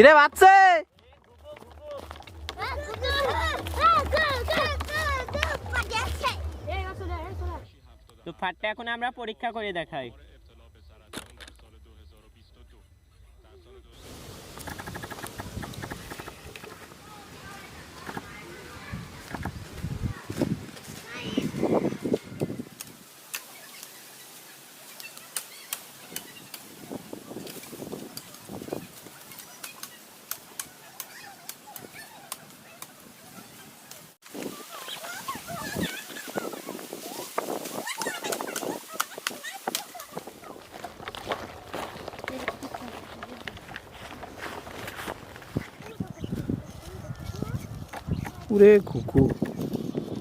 কিরে বাচ্চে? তো ফাটটা এখন আমরা পরীক্ষা করে দেখাই। পুরে কুকু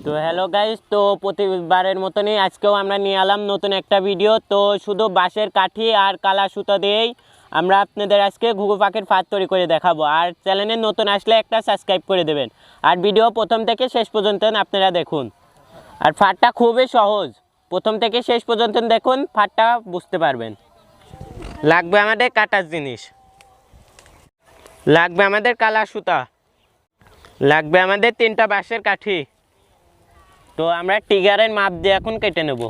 তো হ্যালো গাইস তো প্রতিবারের মতনই আজকেও আমরা নিয়ে এলাম নতুন একটা ভিডিও তো শুধু বাঁশের কাঠি আর কালা সুতো দিয়েই আমরা আপনাদের আজকে ঘুঘু পাখির ফাঁদ তৈরি করে দেখাবো। আর চ্যানেলে নতুন আসলে একটা সাবস্ক্রাইব করে দেবেন। আর ভিডিও প্রথম থেকে শেষ পর্যন্ত আপনারা দেখুন। আর ফাঁদটা খুবই সহজ। প্রথম থেকে শেষ পর্যন্ত দেখুন, ফাঁদটা বুঝতে পারবেন। লাগবে আমাদের কাটার জিনিস। লাগবে আমাদের কালা সুতা। লাগবে আমাদের তিনটা বাঁশের কাঠি। তো আমরা টিগারের মাপ দিয়ে এখন কেটে নেব।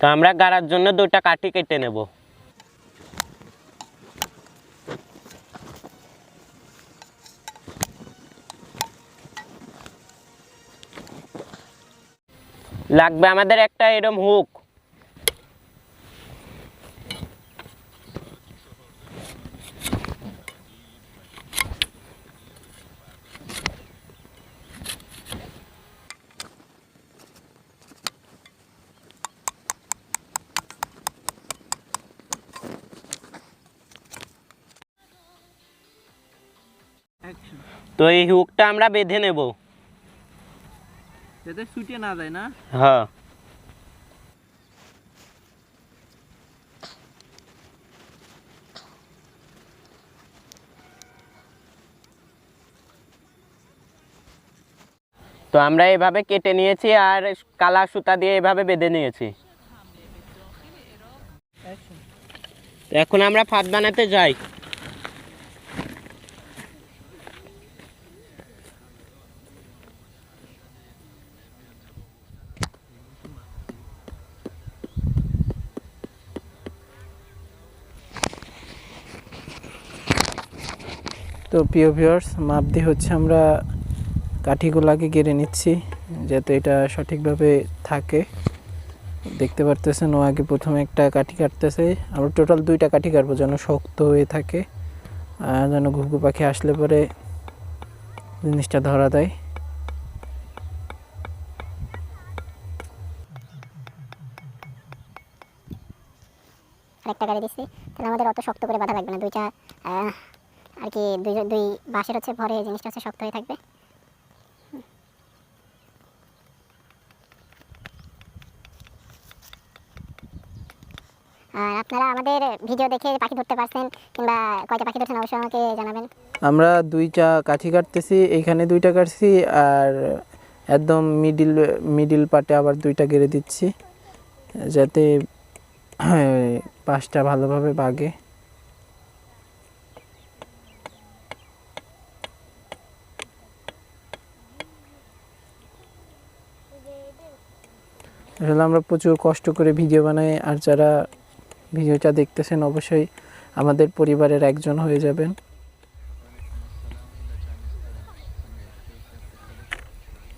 তো আমরা গাড়ার জন্য দুটা কাঠি কেটে নেব। লাগবে আমাদের একটা এরম হুক। তো এই হুকটা আমরা বেঁধে নেব। যাতে ছুটে না যায় না? হ্যাঁ। তো আমরা এভাবে কেটে নিয়েছি আর কালা সুতা দিয়ে এভাবে বেঁধে নিয়েছি। এখন আমরা ফাঁদ বানাতে যাই। তো প্রিয় ভিউয়ার্স মাপ দিয়ে হচ্ছে আমরা কাঠিগুলাকে কেড়ে নিচ্ছি, যাতে এটা সঠিকভাবে থাকে। দেখতে পারতেছেন, ও আগে প্রথমে একটা কাঠি কাটতেছে। আমরা টোটাল দুইটা কাঠি কাটবো, যেন শক্ত হয়ে থাকে, আর যেন ঘুঘু পাখি আসলে পরে জিনিসটা ধরা দেয়। আরেকটা গাড়ি দিচ্ছি তাহলে আমাদের অত শক্ত করে বাঁধা লাগবে না, দুইটা আর কি দুই দুই বাঁশের হচ্ছে ভরে জিনিসটা হচ্ছে শক্ত হয়ে থাকবে। আর আপনারা আমাদের ভিডিও দেখে পাখি ধরতে পারছেন কিংবা কয়টা পাখি ধরছেন অবশ্যই আমাকে জানাবেন। আমরা দুইটা কাঠি কাটতেছি এইখানে দুইটা কাটছি আর একদম মিডিল মিডিল পার্টে আবার দুইটা গেড়ে দিচ্ছি, যাতে পাশটা ভালোভাবে বাগে। আসলে আমরা প্রচুর কষ্ট করে ভিডিও বানাই, আর যারা ভিডিওটা দেখতেছেন অবশ্যই আমাদের পরিবারের একজন হয়ে যাবেন।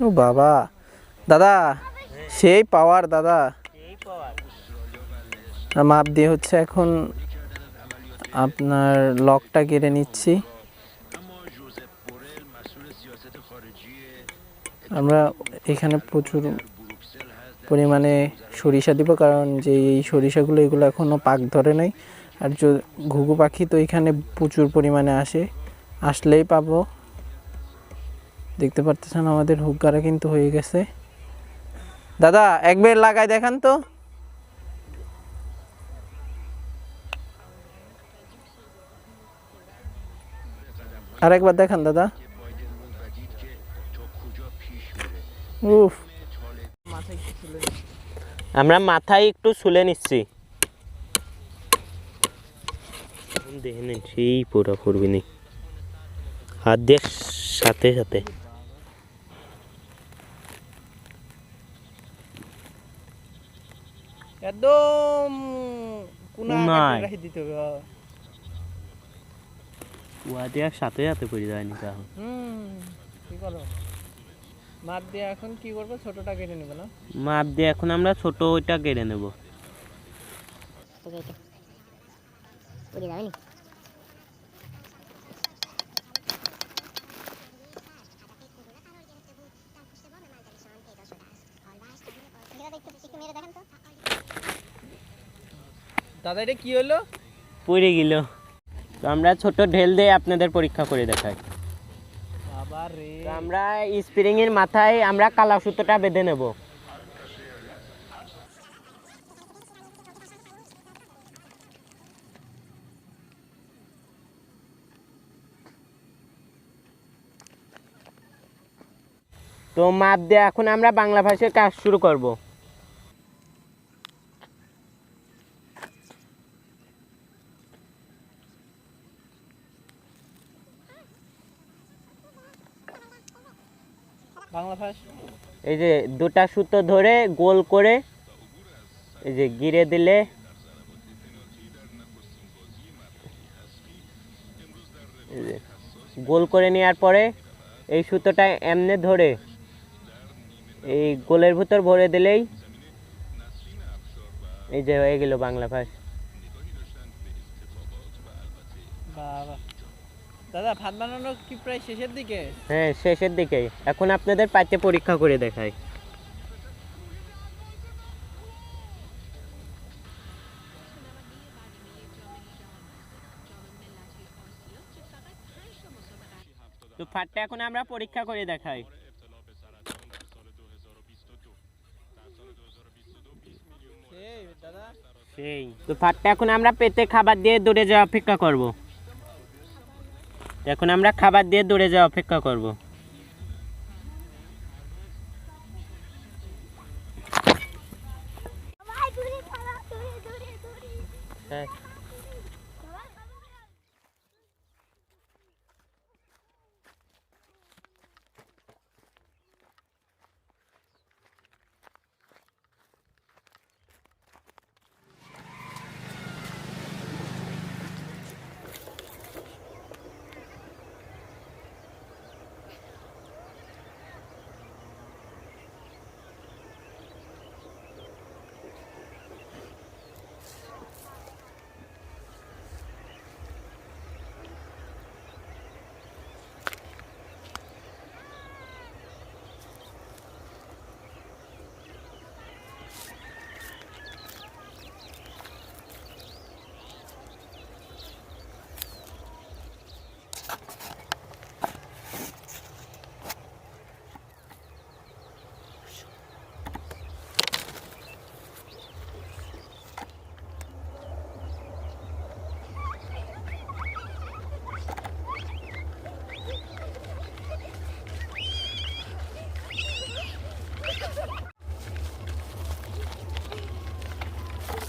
ও বাবা, দাদা, সেই পাওয়ার, দাদা। মাপ দিয়ে হচ্ছে এখন আপনার লকটা কেটে নিচ্ছি। আমরা এখানে প্রচুর পরিমাণে সরিষা দিব, কারণ যে এই সরিষাগুলো, এগুলো এখনও পাক ধরে নাই। আর ঘুঘু পাখি তো এখানে প্রচুর পরিমাণে আসে। আসলেই পাবো। দেখতে পারতেছেন আমাদের হুক্কারা কিন্তু হয়ে গেছে। দাদা একবার লাগাই, দেখান তো। আরেকবার দেখান, দাদা। উফ। আমরা মাথায় একটু শুলে নিচ্ছি। দেখে নেন সেই পোড়া পড়বি নি। হাত দিয়ে সাথে সাথে। একদম কুয়া দিয়ে সাথে সাথে পড়ে যায়নি তাহলে। হুম কি করো? মাপ দিয়ে এখন কি করব? ছোটটা কেটে নেবে না? মাপ দিয়ে এখন আমরা ছোট ওইটা কেড়ে নেব। উড়ে যাবে দাদা এটা কি হলো? পড়ে গেল। তো আমরা ছোট ঢেল দিয়ে আপনাদের পরীক্ষা করে দেখাই। আমরা স্প্রিং এর মাথায় আমরা কালা সুতোটা বেঁধে নেব। তো মাপ দিয়ে এখন আমরা বাংলা ভাষায় কাজ শুরু করব। এই যে দুটা সুতো ধরে গোল করে এই যে গিরে দিলে গোল করে নেওয়ার পরে এই সুতোটা এমনে ধরে এই গোলের ভিতর ভরে দিলেই এই যে হয়ে গেল বাংলা ভাষ বাবা দাদা ভাত বানানো কি প্রায় শেষের দিকে? হ্যাঁ শেষের দিকে এখন আপনাদের পাইতে পরীক্ষা করে দেখাই। তো ফাটটা এখন আমরা পরীক্ষা করে দেখাই। সেই তো ফাটটা এখন আমরা পেতে খাবার দিয়ে দূরে যাওয়া অপেক্ষা করব। এখন আমরা খাবার দিয়ে দৌড়ে যাওয়া অপেক্ষা করব।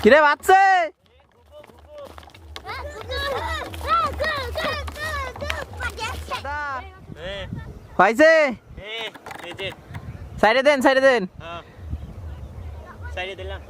কিরে বাচ্চে? হয়েছে সাইডে দেন সাইডে দেন। হ্যাঁ। সাইডে দিলাম।